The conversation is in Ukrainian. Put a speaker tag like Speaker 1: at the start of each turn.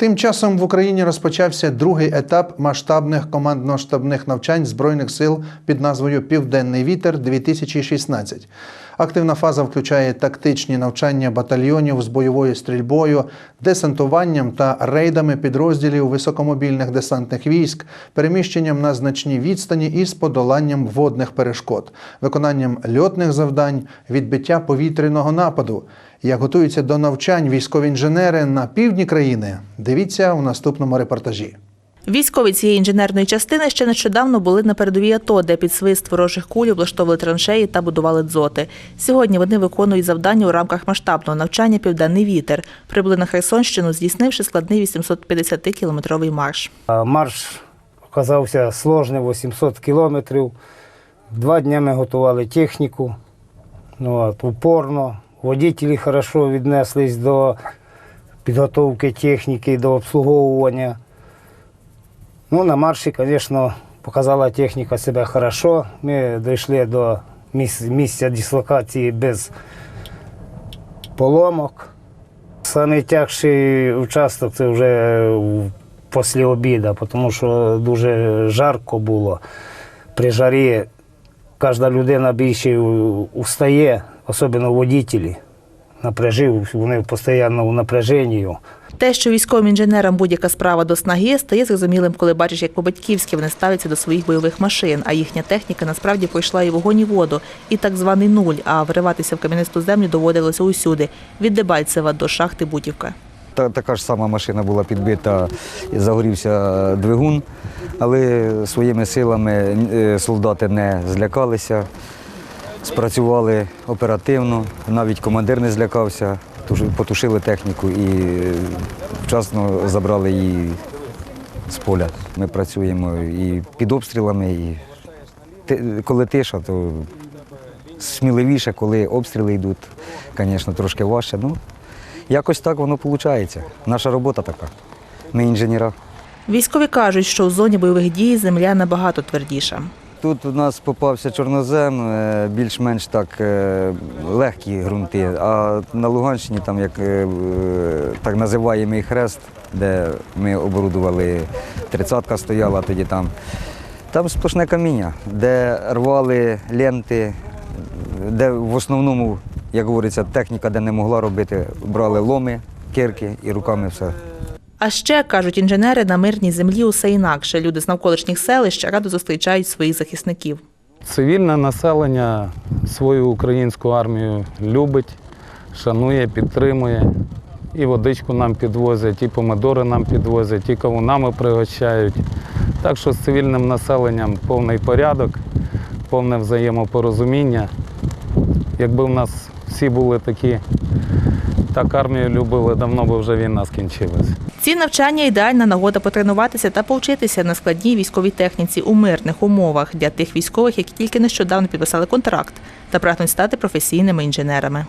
Speaker 1: Тим часом в Україні розпочався другий етап масштабних командно-штабних навчань збройних сил під назвою Південний вітер 2016 Активна фаза включає тактичні навчання батальйонів з бойовою стрільбою, десантуванням та рейдами підрозділів високомобільних десантних військ, переміщенням на значні відстані із подоланням водних перешкод, виконанням льотних завдань, відбиття повітряного нападу. Як готуються до навчань військові інженери на півдні країни, дивіться у наступному репортажі.
Speaker 2: Військові цієї інженерної частини ще нещодавно були на передовій АТО, де під свист ворожих куль облаштовували траншеї та будували дзоти. Сьогодні вони виконують завдання у рамках масштабного навчання Південний вітер. Прибули на Херсонщину, здійснивши складний 850-кілометровий марш.
Speaker 3: Марш оказався сложний, 800 кілометрів. Два дні ми готували техніку, ну, от, упорно. Водителі хорошо віднеслись до підготовки техніки, до обслуговування. Ну, на марші, звісно, показала техніка себе хорошо. Ми дійшли до місця дислокації без поломок. Найтягший участок це вже після обіду, тому що дуже жарко було. При жарі кожна людина більше устає, особливо водителі. Напряжив, вони постійно в напряженні.
Speaker 2: Те, що військовим інженерам будь-яка справа до снаги, стає зрозумілим, коли бачиш, як по-батьківськи вони ставляться до своїх бойових машин, а їхня техніка насправді пройшла і вогонь, і воду, і так званий нуль, а вириватися в кам'янисту землю доводилося усюди – від Дебальцева до шахти Бутівка.
Speaker 4: Та, така ж сама машина була підбита, загорівся двигун, але своїми силами е, солдати не злякалися, спрацювали оперативно, навіть командир не злякався, потушили техніку і вчасно забрали її з поля. Ми працюємо і під обстрілами, і коли тиша, то сміливіше, коли обстріли йдуть, звісно, трошки важче. Ну, якось так воно виходить. Наша робота така. Ми інженера.
Speaker 2: Військові кажуть, що у зоні бойових дій земля набагато твердіша.
Speaker 4: Тут у нас попався чорнозем, е, більш-менш так е, легкі ґрунти, а на Луганщині там як е, так називаємий хрест, де ми оборудували, тридцятка стояла тоді там. Там сплошне каміння, де рвали ленти, де в основному, як говориться, техніка, де не могла робити, брали ломи, кирки і руками все.
Speaker 2: А ще, кажуть інженери, на мирній землі усе інакше. Люди з навколишніх селищ радо зустрічають своїх захисників.
Speaker 5: Цивільне населення свою українську армію любить, шанує, підтримує. І водичку нам підвозять, і помидори нам підвозять, і кавунами пригощають. Так що з цивільним населенням повний порядок, повне взаємопорозуміння. Якби в нас всі були такі, так армію любили, давно би вже війна скінчилась.
Speaker 2: Ці навчання ідеальна нагода потренуватися та повчитися на складній військовій техніці у мирних умовах для тих військових, які тільки нещодавно підписали контракт та прагнуть стати професійними інженерами.